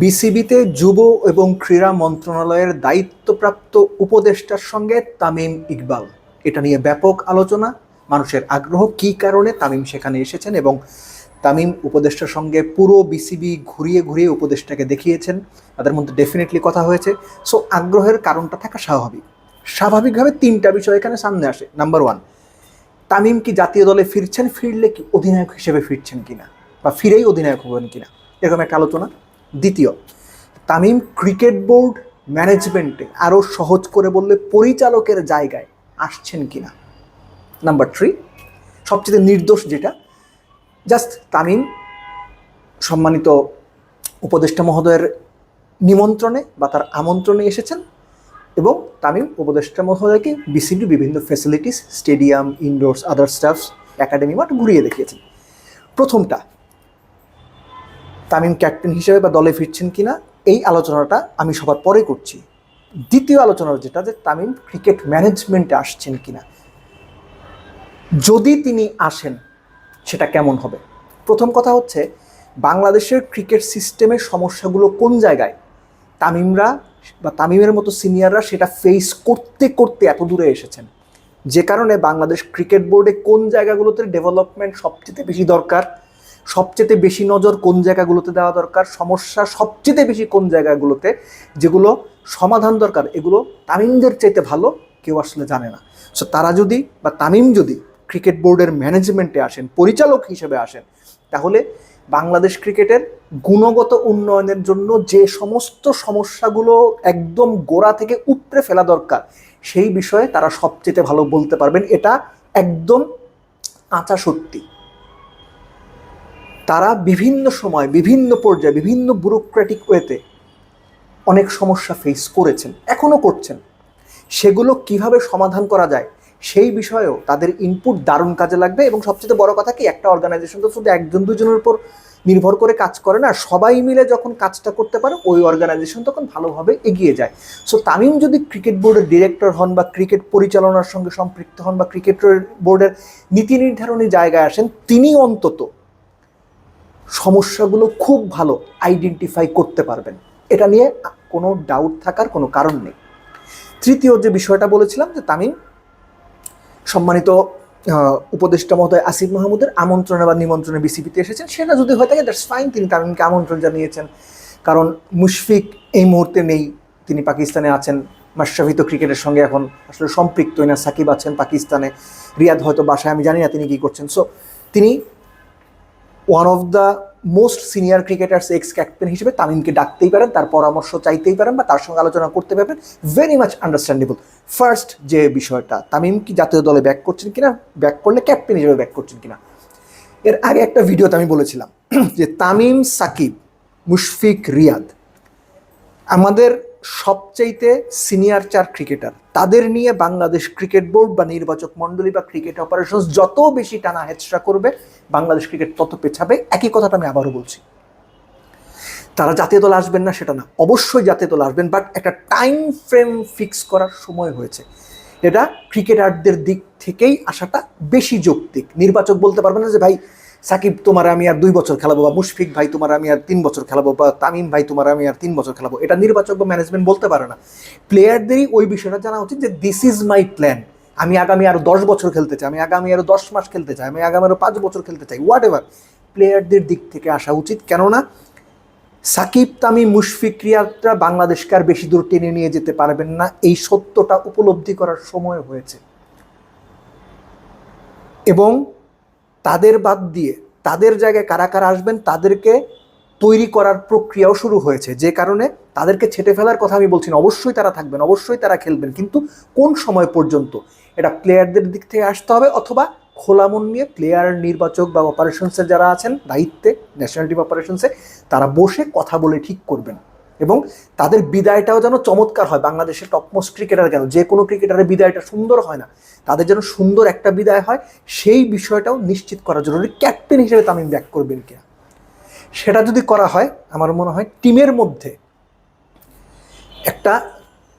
বিসিবিতে যুব এবং ক্রীড়া মন্ত্রণালয়ের দায়িত্বপ্রাপ্ত উপদেষ্টার সঙ্গে তামিম ইকবাল। এটা নিয়ে ব্যাপক আলোচনা। মানুষের আগ্রহ কী কারণে তামিম সেখানে এসেছেন এবং তামিম উপদেষ্টার সঙ্গে পুরো বিসিবি ঘুরিয়ে ঘুরিয়ে উপদেষ্টাকে দেখিয়েছেন? তাদের মধ্যে ডেফিনেটলি কথা হয়েছে। সো আগ্রহের কারণটা থাকা স্বাভাবিক। স্বাভাবিকভাবে তিনটা বিষয় এখানে সামনে আসে। নাম্বার ওয়ান তামিম কি জাতীয় দলে ফিরছেন? ফিরলে কি অধিনায়ক হিসেবে ফিরছেন কিনা? বা ফিরেই অধিনায়ক হবেন কিনা? এরকম একটা আলোচনা। দ্বিতীয়, তামিম ক্রিকেট বোর্ড ম্যানেজমেন্টে আরও সহজ করে বললে পরিচালকের জায়গায় আসছেন কিনা? নাম্বার থ্রি, সবচেয়ে নির্দোষ যেটা, জাস্ট তামিম সম্মানিত উপদেষ্টা মহোদয়ের নিমন্ত্রণে বা তার আমন্ত্রণে এসেছেন এবং তামিম উপদেষ্টা মহোদয়কে বিসিবি বিভিন্ন facilities stadium indoors other stuffs academy মাঠ ঘুরিয়ে দেখিয়েছেন। প্রথমটা তামিম ক্যাপ্টেন হিসেবে বা দলে ফিরছেন কিনা, এই আলোচনাটা আমি সবার পরে করছি। দ্বিতীয় আলোচনার যেটা যে তামিম ক্রিকেট ম্যানেজমেন্টে আসছেন কিনা। যদি তিনি আসেন, সেটা কেমন হবে? প্রথম কথা হচ্ছে, বাংলাদেশের ক্রিকেট সিস্টেমের সমস্যাগুলো কোন জায়গায়? তামিমরা বা তামিমের মতো সিনিয়ররা সেটা ফেস করতে করতে এত দূরে এসেছেন। যে কারণে বাংলাদেশ ক্রিকেট বোর্ডে কোন জায়গাগুলোতে ডেভেলপমেন্ট সবচেয়ে বেশি দরকার সবচেয়ে বেশি নজর কোন জায়গাগুলোতে দেওয়া দরকার, সমস্যা সবচেয়ে বেশি কোন জায়গাগুলোতে, যেগুলো সমাধান দরকার, এগুলো তামিমদের চাইতে ভালো, কেউ আসলে জানে না। সো তারা যদি বা তামিম যদি ক্রিকেট বোর্ডের ম্যানেজমেন্টে আসেন, পরিচালক হিসেবে আসেন, তাহলে বাংলাদেশ ক্রিকেটের গুণগত উন্নয়নের জন্য যে সমস্ত সমস্যাগুলো একদম গোড়া থেকে উপড়ে ফেলা দরকার, সেই বিষয়ে তারা সবচেয়ে ভালো বলতে পারবেন, এটা একদম কাঁচা সত্যি তারা বিভিন্ন সময়, বিভিন্ন পর্যায়ে, বিভিন্ন ব্যুরোক্রেটিক ওয়েতে অনেক সমস্যা ফেস করেছেন এখনও করছেন। সেগুলো কীভাবে সমাধান করা যায় সেই বিষয়েও তাদের ইনপুট দারুণ কাজে লাগবে এবং সবচেয়ে বড় কথা কি, একটা অর্গানাইজেশন তো শুধু একজন, দুজনের উপর নির্ভর করে কাজ করে না, সবাই মিলে যখন কাজটা করতে পারে, ওই অর্গানাইজেশন তখন ভালোভাবে এগিয়ে যায়। সো তামিম যদি ক্রিকেট বোর্ডের ডিরেক্টর হন বা ক্রিকেট পরিচালনার সঙ্গে সম্পৃক্ত হন বা ক্রিকেট বোর্ডের নীতি নির্ধারণী জায়গায় আসেন, তিনি অন্তত সমস্যাগুলো খুব ভালো আইডেন্টিফাই করতে পারবেন। এটা নিয়ে কোনো ডাউট থাকার কোনো কারণ নেই। তৃতীয় যে বিষয়টা বলেছিলাম যে তামিম, সম্মানিত উপদেষ্টা মহোদয় আসিফ মাহমুদের আমন্ত্রণে বা নিমন্ত্রণে বিসিবিতে এসেছেন। সেটা যদি হয়ে থাকে দ্যাটস ফাইন তিনি তামিমকে আমন্ত্রণ জানিয়েছেন। কারণ মুশফিক এই মুহূর্তে নেই। তিনি পাকিস্তানে আছেন। মাশরাফি ক্রিকেটের সঙ্গে এখন আসলে সম্পৃক্ত না। সাকিব আছেন পাকিস্তানে। রিয়াদ হয়তো বাসায়, আমি জানি না তিনি কী করছেন। সো তিনি one of the most senior cricketers ex captain হিসেবে তামিমকে ডাকতেই পারেন, তার পরামর্শ চাইতেই পারেন বা তার সঙ্গে আলোচনা করতে পারবেন। ভেরি মাচ আন্ডারস্ট্যান্ডেবল ফার্স্ট যে বিষয়টা, তামিম কি জাতীয় দলে ব্যাক করছেন কিনা ব্যাক করলে ক্যাপ্টেন হিসেবে ব্যাক করছেন কিনা? এর আগে একটা ভিডিওতে আমি বলেছিলাম যে তামিম, সাকিব, মুশফিক, রিয়াদ, আমাদের সবচাইতে সিনিয়র চার ক্রিকেটার তাদের নিয়ে বাংলাদেশ ক্রিকেট বোর্ড বা নির্বাচক মণ্ডলী বা ক্রিকেট অপারেশনস যত বেশি টানা হেচড়া করবে, বাংলাদেশ ক্রিকেট তত পেছাবে। একই কথাটা আমি আবারও বলছি। তারা জাতীয় দল আসবেন না, সেটা না। অবশ্যই জাতীয় দল আসবেন বাট একটা টাইম ফ্রেম ফিক্স করার সময় হয়েছে। এটা ক্রিকেটারদের দিক থেকেই আসাটা বেশি যৌক্তিক। নির্বাচক বলতে পারবে না যে, ভাই সাকিব, তোমার আমি আর দুই বছর খেলাবো, বা মুশফিক ভাই, তোমার আমি আর তিন বছর খেলাবো, বা তামিম ভাই, তোমার আমি আর তিন বছর খেলাবো। এটা নির্বাচক বা ম্যানেজমেন্ট বলতে পারে না। প্লেয়ারদেরই ওই বিষয়টা জানা উচিত যে দিস ইজ মাই প্ল্যান আমি আগামী আরও দশ বছর খেলতে চাই, আমি আগামী আরও দশ মাস খেলতে চাই, আমি আগামী আরও পাঁচ বছর খেলতে চাই হোয়াট এভার প্লেয়ারদের দিক থেকে আসা উচিত, কেননা সাকিব, তামিম, মুশফিক রিয়াদরা বাংলাদেশকে আর বেশি দূর টেনে নিয়ে যেতে পারবেন না। এই সত্যটা উপলব্ধি করার সময় হয়েছে। এবং তাদের বাদ দিয়ে তাদের জায়গায় কারা কারা আসবেন, তাদেরকে তৈরি করার প্রক্রিয়াও শুরু হয়েছে। যে কারণে তাদেরকে ছেটে ফেলার কথা আমি বলছি না। অবশ্যই তারা থাকবেন, অবশ্যই তারা খেলবেন। কিন্তু কোন সময় পর্যন্ত? এটা প্লেয়ারদের দিক থেকে আসতে হবে অথবা খোলা মন নিয়ে প্লেয়ার নির্বাচক বা অপারেশনসে যারা আছেন, দায়িত্বে ন্যাশনাল টিম অপারেশনসে তারা বসে কথা বলে ঠিক করবেন। এবং তাদের বিদায়টাও যেন চমৎকার হয় বাংলাদেশের টপমোস্ট ক্রিকেটার কেন যে কোনো ক্রিকেটারের বিদায়টা সুন্দর হয় না, তাদের যেন সুন্দর একটা বিদায় হয়, সেই বিষয়টাও নিশ্চিত করা জরুরি ক্যাপ্টেন হিসেবে তামিম ব্যাক করবেন কিনা সেটা যদি করা হয়, আমার মনে হয় টিমের মধ্যে একটা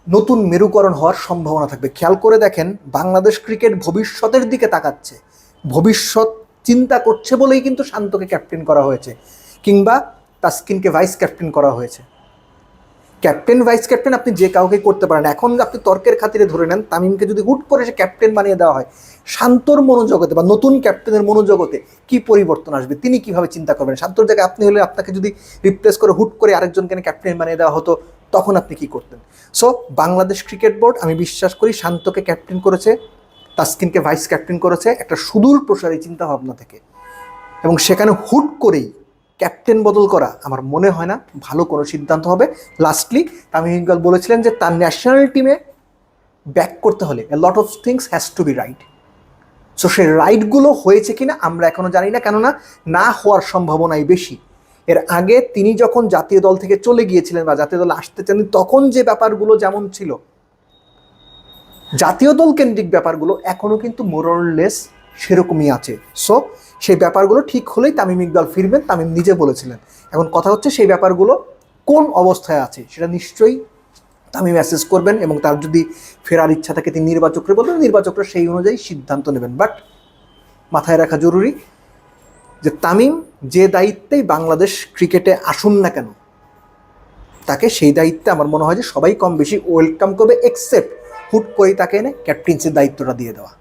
নতুন মেরুকরণ হওয়ার সম্ভাবনা থাকবে। খেয়াল করে দেখেন, বাংলাদেশ ক্রিকেট ভবিষ্যতের দিকে তাকাচ্ছে। ভবিষ্যৎ চিন্তা করছে বলেই কিন্তু শান্তকে ক্যাপ্টেন করা হয়েছে, কিংবা তাসকিনকে ভাইস ক্যাপ্টেন করা হয়েছে। ক্যাপ্টেন, ভাইস ক্যাপ্টেন আপনি যে কাউকে করতে পারেন। এখন আপনি তর্কের খাতিরে ধরে নেন, তামিমকে যদি হুট করে সে ক্যাপ্টেন বানিয়ে দেওয়া হয়, শান্তর মনোজগতে বা নতুন ক্যাপ্টেনের মনোজগতে কি পরিবর্তন আসবে? তিনি কীভাবে চিন্তা করবেন? শান্তর জায়গায় আপনি হলে আপনাকে যদি রিপ্লেস করে, হুট করে আরেকজনকে ক্যাপ্টেন বানিয়ে দেওয়া হতো, তখন আপনি কি করতেন? সো বাংলাদেশ ক্রিকেট বোর্ড, আমি বিশ্বাস করি শান্তকে ক্যাপ্টেন করেছে, তাসকিনকে ভাইস ক্যাপ্টেন করেছে, একটা সুদূর প্রসারী চিন্তা ভাবনা থেকে। এবং সেখানে হুট করেই ক্যাপ্টেন বদল করা আমার মনে হয় না। ভালো কোনো সিদ্ধান্ত হবে। লাস্টলি তামিম ইকবাল বলেছিলেন যে তার ন্যাশনাল টিমে ব্যাক করতে হলে a lot of things has to be right so সেই রাইটগুলো হয়েছে কিনা আমরা এখনও জানি না, কেননা না হওয়ার সম্ভাবনাই বেশি। এর আগে তিনি যখন জাতীয় দল থেকে চলে গিয়েছিলেন বা জাতীয় দলে আসতে চান তখন যে ব্যাপারগুলো যেমন ছিল, জাতীয় দল কেন্দ্রিক ব্যাপারগুলো এখনও কিন্তু মোরলেস সেরকমই আছে। সো সেই ব্যাপারগুলো ঠিক হলেই তামিম ইকবাল ফিরবেন, তামিম নিজে বলেছিলেন। এখন কথা হচ্ছে সেই ব্যাপারগুলো কোন অবস্থায় আছে সেটা নিশ্চয়ই তামিম অ্যাসেস করবেন এবং তার যদি ফেরার ইচ্ছা থাকে তিনি নির্বাচকরা বলবেন, নির্বাচকরা সেই অনুযায়ী সিদ্ধান্ত নেবেন। বাট মাথায় রাখা জরুরি যে তামিম যে দায়িত্বেই বাংলাদেশ ক্রিকেটে আসুন না কেন, তাকে সেই দায়িত্বে আমার মনে হয় যে সবাই কম বেশি ওয়েলকাম করবে এক্সেপ্ট হুট করেই তাকে এনে ক্যাপ্টেন্সির দায়িত্বটা দিয়ে দেওয়া।